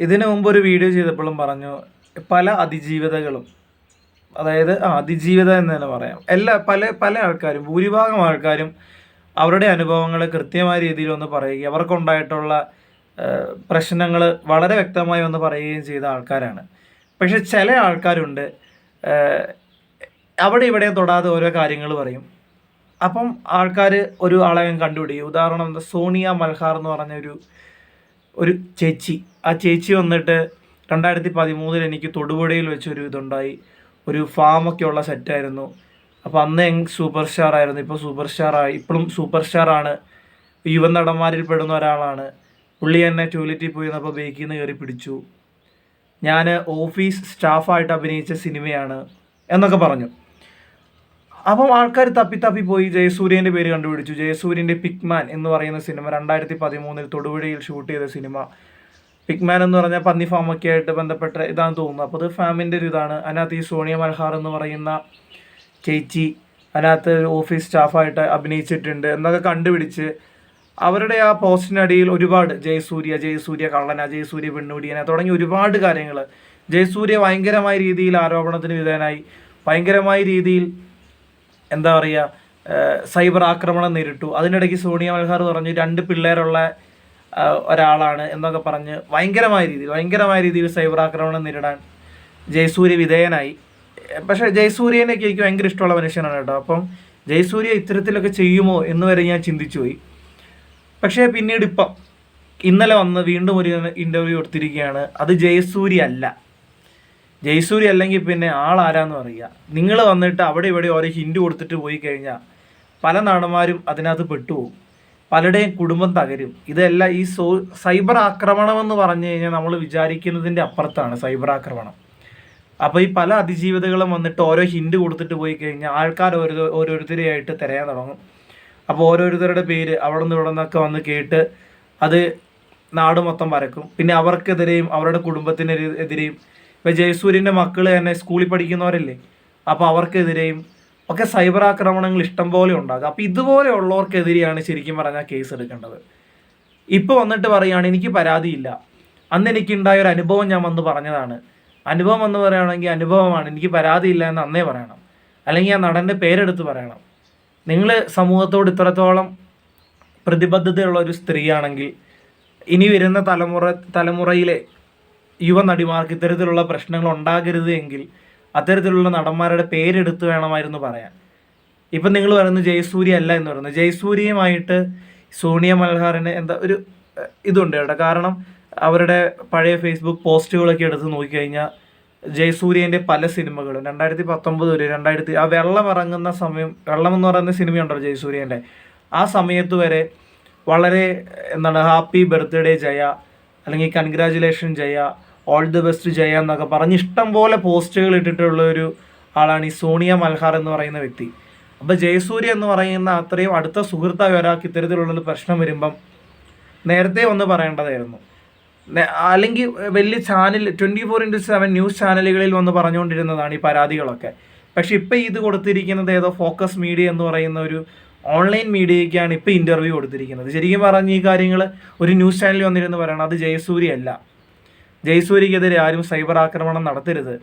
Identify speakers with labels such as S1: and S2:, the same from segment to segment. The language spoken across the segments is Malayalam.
S1: ഇതിനു മുമ്പ് ഒരു വീഡിയോ ചെയ്തപ്പോഴും പറഞ്ഞു പല അതിജീവിതകളും അതായത് ആ അതിജീവിത എന്ന് തന്നെ പറയാം. എല്ലാ പല പല ആൾക്കാരും ഭൂരിഭാഗം ആൾക്കാരും അവരുടെ അനുഭവങ്ങൾ കൃത്യമായ രീതിയിൽ ഒന്ന് പറയുകയും അവർക്കുണ്ടായിട്ടുള്ള പ്രശ്നങ്ങൾ വളരെ വ്യക്തമായി ഒന്ന് പറയുകയും ചെയ്ത ആൾക്കാരാണ്. പക്ഷെ ചില ആൾക്കാരുണ്ട് അവിടെ ഇവിടെ തൊടാതെ ഓരോ കാര്യങ്ങൾ പറയും. അപ്പം ആൾക്കാർ ഒരു ആളെ കണ്ടുപിടിക്കും. ഉദാഹരണം സോണിയ മൽഹാർ എന്ന് പറഞ്ഞ ഒരു ഒരു ചേച്ചി. ആ ചേച്ചി വന്നിട്ട് രണ്ടായിരത്തി പതിമൂന്നിൽ എനിക്ക് തൊടുപുഴയിൽ വെച്ചൊരു ഇതുണ്ടായി. ഒരു ഫാമൊക്കെ ഉള്ള സെറ്റായിരുന്നു അപ്പോൾ അന്ന് സൂപ്പർ സ്റ്റാർ ആയിരുന്നു. ഇപ്പോൾ സൂപ്പർ സ്റ്റാർ ആയി. ഇപ്പോഴും സൂപ്പർ സ്റ്റാർ ആണ്. യുവ നടന്മാരിൽ പെടുന്ന ഒരാളാണ്. പുള്ളി എന്നെ ടോയ്ലറ്റിൽ പോയി വന്നപ്പോൾ ബേക്കിൽ നിന്ന് കയറി പിടിച്ചു. ഞാൻ ഓഫീസ് സ്റ്റാഫായിട്ട് അഭിനയിച്ച സിനിമയാണ് എന്നൊക്കെ പറഞ്ഞു. അപ്പം ആൾക്കാർ തപ്പി തപ്പി പോയി ജയസൂര്യന്റെ പേര് കണ്ടുപിടിച്ചു. ജയസൂര്യന്റെ പിക്മാൻ എന്ന് പറയുന്ന സിനിമ രണ്ടായിരത്തി പതിമൂന്നിൽ തൊടുപുഴയിൽ ഷൂട്ട് ചെയ്ത സിനിമ. പിക്മാൻ എന്ന് പറഞ്ഞാൽ പന്നി ഫാമൊക്കെ ആയിട്ട് ബന്ധപ്പെട്ട ഇതാണെന്ന് തോന്നുന്നു. അപ്പോൾ അത് ഫാമിന്റെ ഒരു ഇതാണ്. അതിനകത്ത് ഈ സോണിയ മൽഹാർ എന്ന് പറയുന്ന ചേച്ചി അതിനകത്ത് ഓഫീസ് സ്റ്റാഫായിട്ട് അഭിനയിച്ചിട്ടുണ്ട് എന്നൊക്കെ കണ്ടുപിടിച്ച് അവരുടെ ആ പോസ്റ്റിനടിയിൽ ഒരുപാട് ജയസൂര്യ ജയസൂര്യ കള്ളന ജയസൂര്യ പെണ്ണുടിയന തുടങ്ങി ഒരുപാട് കാര്യങ്ങൾ. ജയസൂര്യ ഭയങ്കരമായ രീതിയിൽ ആരോപണത്തിന് വിധേയനായി. ഭയങ്കരമായ രീതിയിൽ എന്താ പറയുക സൈബർ ആക്രമണം നേരിട്ടു. അതിനിടയ്ക്ക് സോണിയ മൽഹാർ പറഞ്ഞു രണ്ട് പിള്ളേരുള്ള ഒരാളാണ് എന്നൊക്കെ പറഞ്ഞ് ഭയങ്കരമായ രീതിയിൽ ഭയങ്കരമായ രീതിയിൽ സൈബർ ആക്രമണം നേരിടാൻ ജയസൂര്യ വിധേയനായി. പക്ഷേ ജയസൂര്യനൊക്കെ എനിക്ക് ഭയങ്കര ഇഷ്ടമുള്ള മനുഷ്യനാണ് കേട്ടോ. അപ്പം ജയസൂര്യ ഇത്തരത്തിലൊക്കെ ചെയ്യുമോ എന്ന് വരെ ഞാൻ ചിന്തിച്ചു പോയി പക്ഷേ പിന്നീട് ഇപ്പം ഇന്നലെ വന്ന് വീണ്ടും ഒരു ഇന്റർവ്യൂ കൊടുത്തിരിക്കുകയാണ് അത് ജയസൂര്യ അല്ല. ജയസൂര്യ അല്ലെങ്കിൽ പിന്നെ ആളാരാന്ന് പറയുക. നിങ്ങൾ വന്നിട്ട് അവിടെ ഇവിടെ ഓരോ ഹിൻഡ് കൊടുത്തിട്ട് പോയി കഴിഞ്ഞാൽ പല നടന്മാരും അതിനകത്ത് പെട്ടുപോകും. പലരുടെയും കുടുംബം തകരും. ഇതെല്ലാം ഈ സോ സൈബർ ആക്രമണം എന്ന് പറഞ്ഞു കഴിഞ്ഞാൽ നമ്മൾ വിചാരിക്കുന്നതിന്റെ അപ്പുറത്താണ് സൈബർ ആക്രമണം. അപ്പോൾ ഈ പല അതിജീവിതകളും വന്നിട്ട് ഓരോ ഹിൻഡ് കൊടുത്തിട്ട് പോയി കഴിഞ്ഞാൽ ആൾക്കാർ ഓരോ ഓരോരുത്തരെയായിട്ട് തിരയാൻ തുടങ്ങും. അപ്പോൾ ഓരോരുത്തരുടെ പേര് അവിടെ നിന്ന് ഇവിടെ നിന്നൊക്കെ വന്ന് കേട്ട് അത് നാട് മൊത്തം വരക്കും. പിന്നെ അവർക്കെതിരെയും അവരുടെ കുടുംബത്തിനെതിരെയും ഇപ്പോൾ ജയസൂര്യന്റെ മക്കൾ തന്നെ സ്കൂളിൽ പഠിക്കുന്നവരല്ലേ? അപ്പോൾ അവർക്കെതിരെയും ഒക്കെ സൈബർ ആക്രമണങ്ങൾ ഇഷ്ടം പോലെ ഉണ്ടാകും. അപ്പോൾ ഇതുപോലെയുള്ളവർക്കെതിരെയാണ് ശരിക്കും പറഞ്ഞാൽ കേസ് എടുക്കേണ്ടത്. ഇപ്പോൾ വന്നിട്ട് പറയുകയാണ് എനിക്ക് പരാതിയില്ല. അന്ന് എനിക്കുണ്ടായ ഒരു അനുഭവം ഞാൻ വന്ന് പറഞ്ഞതാണ്. അനുഭവം എന്ന് പറയുകയാണെങ്കിൽ അനുഭവമാണ്. എനിക്ക് പരാതിയില്ല എന്ന് അന്നേ പറയണം. അല്ലെങ്കിൽ ആ നടന്റെ പേരെടുത്ത് പറയണം. നിങ്ങൾ സമൂഹത്തോട് ഇത്രത്തോളം പ്രതിബദ്ധതയുള്ള ഒരു സ്ത്രീയാണെങ്കിൽ ഇനി വരുന്ന തലമുറ തലമുറയിലെ യുവനടിമാർക്ക് ഇത്തരത്തിലുള്ള പ്രശ്നങ്ങൾ ഉണ്ടാകരുത് എങ്കിൽ അത്തരത്തിലുള്ള നടന്മാരുടെ പേരെടുത്ത് വേണമായിരുന്നു പറയാൻ. ഇപ്പം നിങ്ങൾ പറയുന്നത് ജയസൂര്യ അല്ല എന്ന് പറയുന്നത്. ജയസൂര്യയുമായിട്ട് സോണിയ മൽഹാറിന് എന്താ ഒരു ഇതുണ്ട് കേട്ടോ. കാരണം അവരുടെ പഴയ ഫേസ്ബുക്ക് പോസ്റ്റുകളൊക്കെ എടുത്ത് നോക്കിക്കഴിഞ്ഞാൽ ജയസൂര്യന്റെ പല സിനിമകളും രണ്ടായിരത്തി പത്തൊമ്പത് വരെ രണ്ടായിരത്തി ആ വെള്ളം ഇറങ്ങുന്ന സമയം വെള്ളം എന്ന് പറയുന്ന സിനിമയുണ്ടോ ജയസൂര്യന്റെ. ആ സമയത്ത് വരെ വളരെ എന്താണ് ഹാപ്പി ബർത്ത്ഡേ ജയ അല്ലെങ്കിൽ congratulation Jaya all the best Jaya എന്നൊക്കെ പറഞ്ഞ് ഇഷ്ടം പോലെ പോസ്റ്റുകൾ ഇട്ടിട്ടുള്ള ഒരു ആളാണ് ഈ സോണിയ മൽഹാർ എന്ന് പറയുന്ന വ്യക്തി. അപ്പോൾ ജയസൂര്യ എന്ന് പറയുന്ന അത്രയും അടുത്ത സുഹൃത്തായ ഒരാൾക്ക് ഇത്തരത്തിലുള്ളൊരു പ്രശ്നം വരുമ്പം നേരത്തെ ഒന്ന് പറയേണ്ടതായിരുന്നു. അല്ലെങ്കിൽ വലിയ channel twenty four into seven news ചാനലുകളിൽ വന്ന് പറഞ്ഞുകൊണ്ടിരുന്നതാണ് ഈ പരാതികളൊക്കെ. പക്ഷെ ഇപ്പം ഇത് കൊടുത്തിരിക്കുന്നത് ഏതോ ഫോക്കസ് മീഡിയ എന്ന് പറയുന്ന ഒരു ഓൺലൈൻ മീഡിയയ്ക്കാണ് ഇപ്പോൾ ഇന്റർവ്യൂ കൊടുത്തിരിക്കുന്നത്. ശരിക്കും പറഞ്ഞ ഈ കാര്യങ്ങൾ ഒരു ന്യൂസ് ചാനലിൽ വന്നിരുന്ന് പറയണം. അത് ജയസൂര്യ അല്ല. ജയസൂര്യക്കെതിരെ ആരും സൈബർ ആക്രമണം നടത്തരുത്.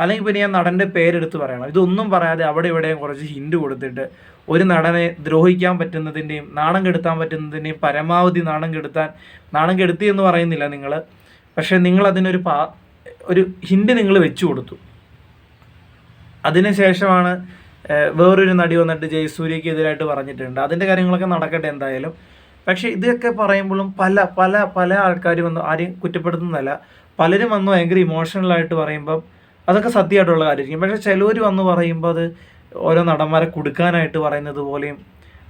S1: അല്ലെങ്കിൽ പിന്നെ ഞാൻ നടന്റെ പേരെടുത്ത് പറയണം. ഇതൊന്നും പറയാതെ അവിടെ ഇവിടെയും കുറച്ച് ഹിൻഡ് കൊടുത്തിട്ട് ഒരു നടനെ ദ്രോഹിക്കാൻ പറ്റുന്നതിന്റെയും നാണം കെടുത്താൻ പറ്റുന്നതിന്റെയും പരമാവധി നാണം കെടുത്താൻ നാണം കെടുത്തി എന്ന് പറയുന്നില്ല നിങ്ങൾ പക്ഷേ നിങ്ങൾ അതിനൊരു പാ ഒരു ഹിൻഡ് നിങ്ങൾ വെച്ചു കൊടുത്തു. അതിനുശേഷമാണ് വേറൊരു നടി വന്നിട്ട് ജയസൂര്യക്ക് എതിരായിട്ട് പറഞ്ഞിട്ടുണ്ട്. അതിന്റെ കാര്യങ്ങളൊക്കെ നടക്കട്ടെ എന്തായാലും. പക്ഷേ ഇതൊക്കെ പറയുമ്പോഴും പല പല പല ആൾക്കാർ വന്ന് ആരെയും കുറ്റപ്പെടുത്തുന്നതല്ല. പലരും വന്ന് ഭയങ്കര ഇമോഷണലായിട്ട് പറയുമ്പം അതൊക്കെ സത്യമായിട്ടുള്ള കാര്യമായിരിക്കും. പക്ഷേ ചിലവർ വന്ന് പറയുമ്പോൾ അത് ഓരോ നടന്മാരെ കൊടുക്കാനായിട്ട് പറയുന്നത് പോലെയും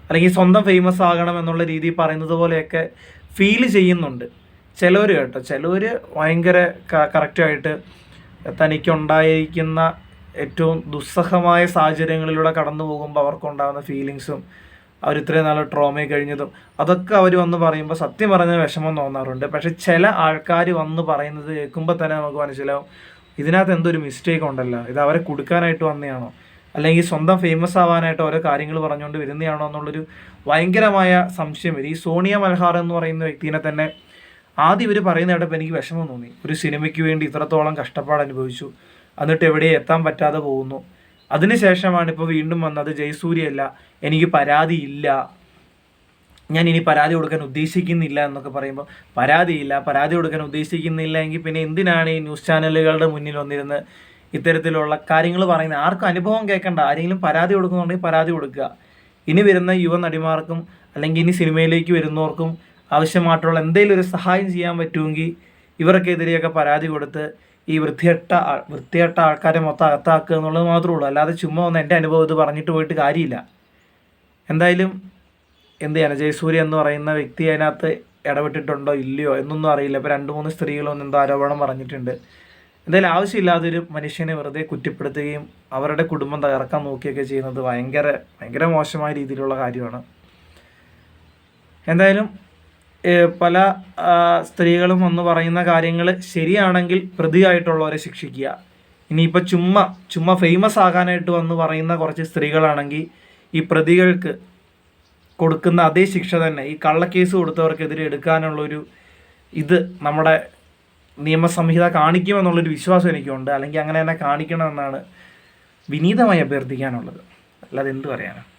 S1: അല്ലെങ്കിൽ സ്വന്തം ഫേമസ് ആകണം എന്നുള്ള രീതിയിൽ പറയുന്നത് പോലെയൊക്കെ ഫീൽ ചെയ്യുന്നുണ്ട്. ചിലവർ കേട്ടോ ചിലവർ ഭയങ്കര കറക്റ്റായിട്ട് തനിക്കുണ്ടായിരിക്കുന്ന ഏറ്റവും ദുസ്സഹമായ സാഹചര്യങ്ങളിലൂടെ കടന്നു പോകുമ്പോൾ അവർക്കുണ്ടാകുന്ന ഫീലിങ്സും അവർ ഇത്രയും നാൾ ട്രോമയെ കഴിഞ്ഞതും. അതൊക്കെ അവർ വന്ന് പറയുമ്പോൾ സത്യം പറഞ്ഞ വിഷമം തോന്നാറുണ്ട്. പക്ഷെ ചില ആൾക്കാർ വന്ന് പറയുന്നത് കേൾക്കുമ്പോൾ തന്നെ നമുക്ക് മനസ്സിലാവും. ഇതിനകത്ത് എന്തൊരു മിസ്റ്റേക്ക് ഉണ്ടല്ലോ. ഇത് അവരെ കൊടുക്കാനായിട്ട് വന്നതാണോ അല്ലെങ്കിൽ സ്വന്തം ഫേമസ് ആവാനായിട്ട് ഓരോ കാര്യങ്ങൾ പറഞ്ഞുകൊണ്ട് വരുന്നതാണോ എന്നുള്ളൊരു ഭയങ്കരമായ സംശയം വരും. ഈ സോണിയ മൽഹാർ എന്ന് പറയുന്ന വ്യക്തിനെ തന്നെ ആദ്യം ഇവർ പറയുന്ന കേട്ടപ്പോൾ എനിക്ക് വിഷമം തോന്നി. ഒരു സിനിമയ്ക്ക് വേണ്ടി ഇത്രത്തോളം കഷ്ടപ്പാട് അനുഭവിച്ചു. എന്നിട്ട് എവിടെയും എത്താൻ പറ്റാതെ പോകുന്നു. അതിനുശേഷമാണ് ഇപ്പോൾ വീണ്ടും വന്നത് ജയസൂര്യല്ല എനിക്ക് പരാതിയില്ല. ഞാൻ ഇനി പരാതി കൊടുക്കാൻ ഉദ്ദേശിക്കുന്നില്ല എന്നൊക്കെ പറയുമ്പോൾ പരാതിയില്ല പരാതി കൊടുക്കാൻ ഉദ്ദേശിക്കുന്നില്ല എങ്കിൽ പിന്നെ എന്തിനാണ് ഈ ന്യൂസ് ചാനലുകളുടെ മുന്നിൽ വന്നിരുന്ന് ഇത്തരത്തിലുള്ള കാര്യങ്ങൾ പറയുന്നത്? ആർക്കും അനുഭവം കേൾക്കണ്ട. ആരെങ്കിലും പരാതി കൊടുക്കുന്നുണ്ടെങ്കിൽ പരാതി കൊടുക്കുക. ഇനി വരുന്ന യുവ നടിമാർക്കും അല്ലെങ്കിൽ ഇനി സിനിമയിലേക്ക് വരുന്നവർക്കും ആവശ്യമായിട്ടുള്ള എന്തെങ്കിലും ഒരു സഹായം ചെയ്യാൻ പറ്റുമെങ്കിൽ ഇവർക്കെതിരെയൊക്കെ പരാതി കൊടുത്ത് ഈ വൃത്തികെട്ട വൃത്തികെട്ട ആൾക്കാരെ മൊത്തം അകത്താക്കുക എന്നുള്ളത് മാത്രമേ ഉള്ളൂ. അല്ലാതെ ചുമ്മാ ഒന്ന് എന്റെ അനുഭവം ഇത് പറഞ്ഞിട്ട് പോയിട്ട് കാര്യമില്ല. എന്തായാലും എന്ത് ചെയ്യാൻ ജയസൂര്യ എന്ന് പറയുന്ന വ്യക്തി അതിനകത്ത് ഇടപെട്ടിട്ടുണ്ടോ ഇല്ലയോ എന്നൊന്നും അറിയില്ല. ഇപ്പോൾ രണ്ട് മൂന്ന് സ്ത്രീകളൊന്നും എന്തോ ആരോപണം പറഞ്ഞിട്ടുണ്ട്. എന്തായാലും ആവശ്യമില്ലാതൊരു മനുഷ്യനെ വെറുതെ കുറ്റപ്പെടുത്തുകയും അവരുടെ കുടുംബം തകർക്കാൻ നോക്കിയൊക്കെ ചെയ്യുന്നത് ഭയങ്കര ഭയങ്കര മോശമായ രീതിയിലുള്ള കാര്യമാണ്. എന്തായാലും പല സ്ത്രീകളും വന്ന് പറയുന്ന കാര്യങ്ങൾ ശരിയാണെങ്കിൽ പ്രതിയായിട്ടുള്ളവരെ ശിക്ഷിക്കുക. ഇനിയിപ്പോൾ ചുമ്മാ ചുമ്മാ ഫേമസ് ആകാനായിട്ട് വന്ന് പറയുന്ന കുറച്ച് സ്ത്രീകളാണെങ്കിൽ ഈ പ്രതികൾക്ക് കൊടുക്കുന്ന അതേ ശിക്ഷ തന്നെ ഈ കള്ളക്കേസ് കൊടുത്തവർക്കെതിരെ എടുക്കാനുള്ളൊരു ഇത് നമ്മുടെ നിയമസംഹിത കാണിക്കുമെന്നുള്ളൊരു വിശ്വാസം എനിക്കുണ്ട്. അല്ലെങ്കിൽ അങ്ങനെ തന്നെ കാണിക്കണമെന്നാണ് വിനീതമായി അഭ്യർത്ഥിക്കാനുള്ളത്. അല്ലാതെ എന്ത് പറയാനാണ്